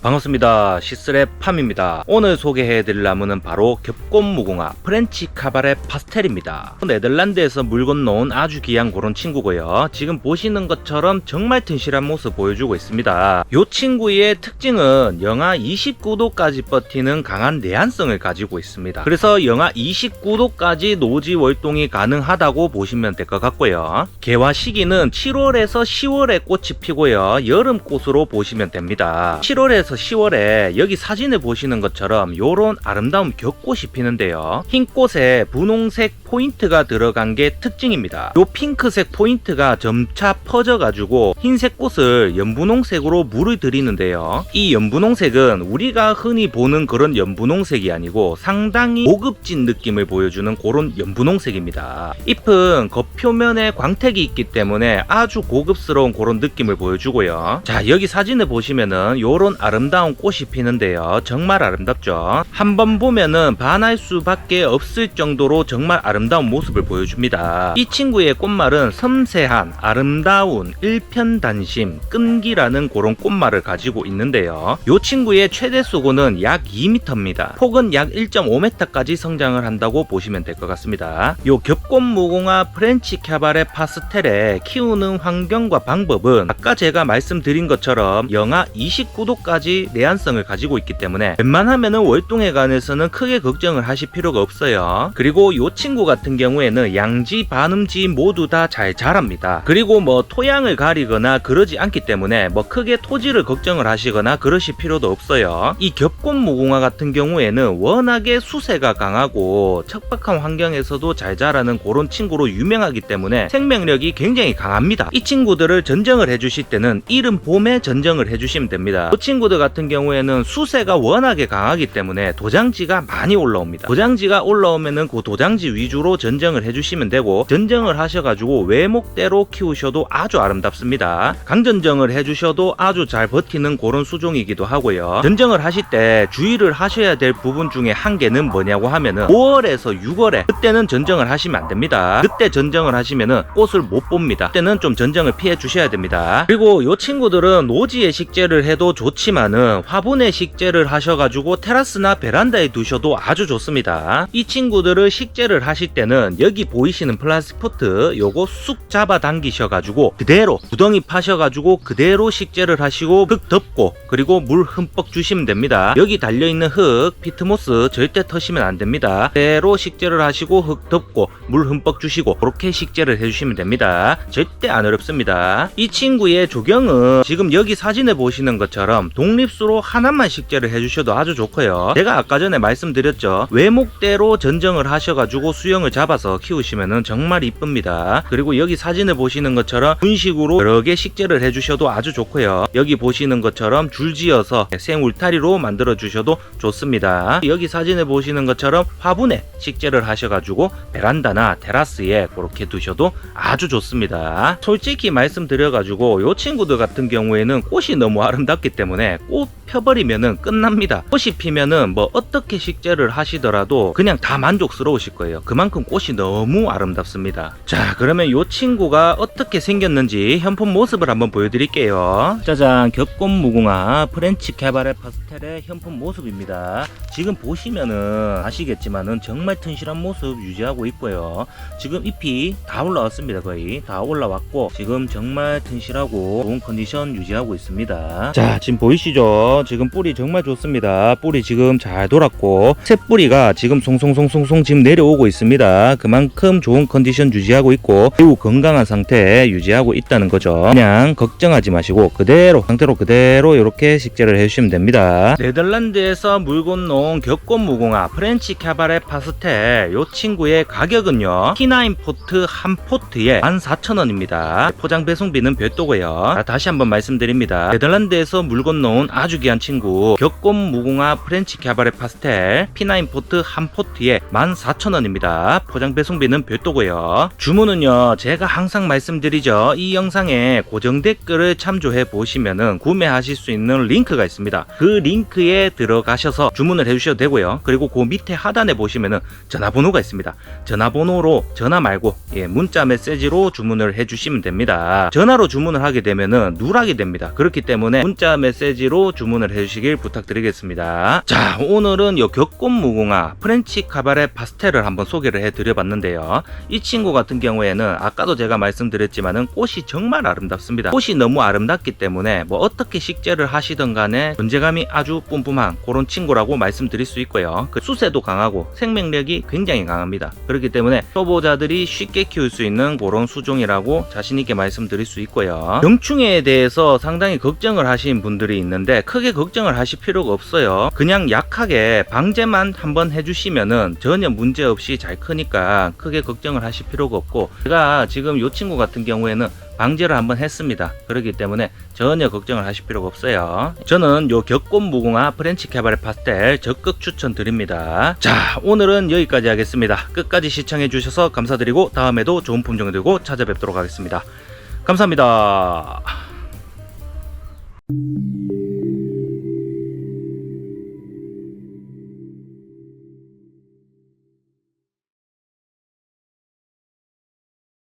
반갑습니다. 시스랩 팜입니다. 오늘 소개해드릴 나무는 바로 겹꽃무궁화 프렌치 카바레 파스텔입니다. 네덜란드에서 물 건너온 아주 귀한 그런 친구고요. 지금 보시는 것처럼 정말 튼실한 모습 보여주고 있습니다. 이 친구의 특징은 영하 29도까지 버티는 강한 내한성을 가지고 있습니다. 그래서 영하 29도까지 노지 월동이 가능하다고 보시면 될 것 같고요. 개화 시기는 7월에서 10월에 꽃이 피고요. 여름 꽃으로 보시면 됩니다. 7월에서 10월에 여기 사진을 보시는 것처럼 요런 아름다운 겹꽃이 피는데요. 흰 꽃에 분홍색 포인트가 들어간 게 특징입니다. 요 핑크색 포인트가 점차 퍼져가지고 흰색 꽃을 연분홍색으로 물을 들이는데요. 이 연분홍색은 우리가 흔히 보는 그런 연분홍색이 아니고 상당히 고급진 느낌을 보여주는 그런 연분홍색입니다. 잎은 겉표면에 광택이 있기 때문에 아주 고급스러운 그런 느낌을 보여주고요. 자, 여기 사진을 보시면은 요런 아름 다운 꽃이 피는데요. 정말 아름답죠. 한번 보면은 반할 수밖에 없을 정도로 정말 아름다운 모습을 보여줍니다. 이 친구의 꽃말은 섬세한, 아름다운, 일편단심, 끈기라는 그런 꽃말을 가지고 있는데요. 이 친구의 최대 수고는 약 2m입니다. 폭은 약 1.5m까지 성장을 한다고 보시면 될 것 같습니다. 이 겹꽃 무궁화 프렌치 캐바레 파스텔의 키우는 환경과 방법은 아까 제가 말씀드린 것처럼 영하 29도까지 내한성을 가지고 있기 때문에 웬만하면은 월동해관에서는 크게 걱정을 하실 필요가 없어요. 그리고 이 친구 같은 경우에는 양지 반음지 모두 다 잘 자랍니다. 그리고 뭐 토양을 가리거나 그러지 않기 때문에 뭐 크게 토지를 걱정을 하시거나 그러실 필요도 없어요. 이 겹꽃 무궁화 같은 경우에는 워낙에 수세가 강하고 척박한 환경에서도 잘 자라는 그런 친구로 유명하기 때문에 생명력이 굉장히 강합니다. 이 친구들을 전정을 해주실 때는 이른 봄에 전정을 해주시면 됩니다. 그 친구들 같은 경우에는 수세가 워낙에 강하기 때문에 도장지가 많이 올라옵니다. 도장지가 올라오면은 그 도장지 위주로 전정을 해주시면 되고 전정을 하셔가지고 외목대로 키우셔도 아주 아름답습니다. 강전정을 해주셔도 아주 잘 버티는 그런 수종이기도 하고요. 전정을 하실 때 주의를 하셔야 될 부분 중에 한 개는 뭐냐고 하면은 5월에서 6월에 그때는 전정을 하시면 안 됩니다. 그때 전정을 하시면은 꽃을 못 봅니다. 그때는 좀 전정을 피해 주셔야 됩니다. 그리고 이 친구들은 노지에 식재를 해도 좋지만 은 화분에 식재를 하셔가지고 테라스나 베란다에 두셔도 아주 좋습니다. 이 친구들을 식재를 하실 때는 여기 보이시는 플라스틱 포트 요거 쑥 잡아 당기셔가지고 그대로 구덩이 파셔가지고 그대로 식재를 하시고 흙 덮고 그리고 물 흠뻑 주시면 됩니다. 여기 달려있는 흙 피트모스 절대 터시면 안 됩니다. 그대로 식재를 하시고 흙 덮고 물 흠뻑 주시고 그렇게 식재를 해주시면 됩니다. 절대 안 어렵습니다. 이 친구의 조경은 지금 여기 사진을 보시는 것처럼 독립수로 하나만 식재를 해주셔도 아주 좋고요. 제가 아까 전에 말씀드렸죠. 외목대로 전정을 하셔가지고 수영을 잡아서 키우시면 정말 이쁩니다. 그리고 여기 사진을 보시는 것처럼 분식으로 여러 개 식재를 해주셔도 아주 좋고요. 여기 보시는 것처럼 줄지어서 생 울타리로 만들어 주셔도 좋습니다. 여기 사진을 보시는 것처럼 화분에 식재를 하셔가지고 베란다나 테라스에 그렇게 두셔도 아주 좋습니다. 솔직히 말씀드려가지고 요 친구들 같은 경우에는 꽃이 너무 아름답기 때문에 꽃 펴버리면은 끝납니다. 꽃이 피면은 뭐 어떻게 식재를 하시더라도 그냥 다 만족스러우실 거예요. 그만큼 꽃이 너무 아름답습니다. 자, 그러면 요 친구가 어떻게 생겼는지 현품 모습을 한번 보여드릴게요. 짜잔, 겹꽃 무궁화 프렌치 캐바레 파스텔의 현품 모습입니다. 지금 보시면은 아시겠지만은 정말 튼실한 모습 유지하고 있고요. 지금 잎이 다 올라왔습니다. 거의 다 올라왔고 지금 정말 튼실하고 좋은 컨디션 유지하고 있습니다. 자, 지금 보이시죠? 지금 뿌리 정말 좋습니다. 뿌리 지금 잘 돌았고 새 뿌리가 지금 송송송송송 지금 내려오고 있습니다. 그만큼 좋은 컨디션 유지하고 있고 매우 건강한 상태 유지하고 있다는 거죠. 그냥 걱정하지 마시고 그대로 상태로 그대로 이렇게 식재를 해주시면 됩니다. 네덜란드에서 물 건너온 겹꽃 무궁화 프렌치 캐바레 파스텔 요 친구의 가격은요 T9 포트 한 포트에 14,000원입니다. 포장 배송비는 별도고요. 자, 다시 한번 말씀드립니다. 네덜란드에서 물건 너온 아주 귀한 친구 겹꽃 무궁화 프렌치 캐바레 파스텔 P9 포트 한 포트에 14,000원입니다. 포장 배송비는 별도고요. 주문은요 제가 항상 말씀드리죠. 이 영상에 고정 댓글을 참조해 보시면은 구매하실 수 있는 링크가 있습니다. 그 링크에 들어가셔서 주문을 해주셔도 되고요. 그리고 그 밑에 하단에 보시면은 전화번호가 있습니다. 전화번호로 전화 말고 예, 문자 메시지로 주문을 해주시면 됩니다. 전화로 주문을 하게 되면은 누락이 됩니다. 그렇기 때문에 문자 메시지로 홈 페이지로 주문을 해주시길 부탁드리겠습니다. 자, 오늘은 요 격꽃 무궁화 프렌치 카바레 파스텔을 한번 소개를 해드려봤는데요. 이 친구 같은 경우에는 아까도 제가 말씀드렸지만은 꽃이 정말 아름답습니다. 꽃이 너무 아름답기 때문에 뭐 어떻게 식재를 하시든 간에 존재감이 아주 뿜뿜한 그런 친구라고 말씀드릴 수 있고요. 그 수세도 강하고 생명력이 굉장히 강합니다. 그렇기 때문에 초보자들이 쉽게 키울 수 있는 그런 수종이라고 자신있게 말씀드릴 수 있고요. 병충해에 대해서 상당히 걱정을 하신 분들이 있 는데 크게 걱정을 하실 필요가 없어요. 그냥 약하게 방제만 한번 해주시면은 전혀 문제 없이 잘 크니까 크게 걱정을 하실 필요가 없고 제가 지금 이 친구 같은 경우에는 방제를 한번 했습니다. 그렇기 때문에 전혀 걱정을 하실 필요가 없어요. 저는 요 격꽃 무궁화 프렌치 캐바레 파스텔 적극 추천드립니다. 자, 오늘은 여기까지 하겠습니다. 끝까지 시청해 주셔서 감사드리고 다음에도 좋은 품종 들고 찾아뵙도록 하겠습니다. 감사합니다.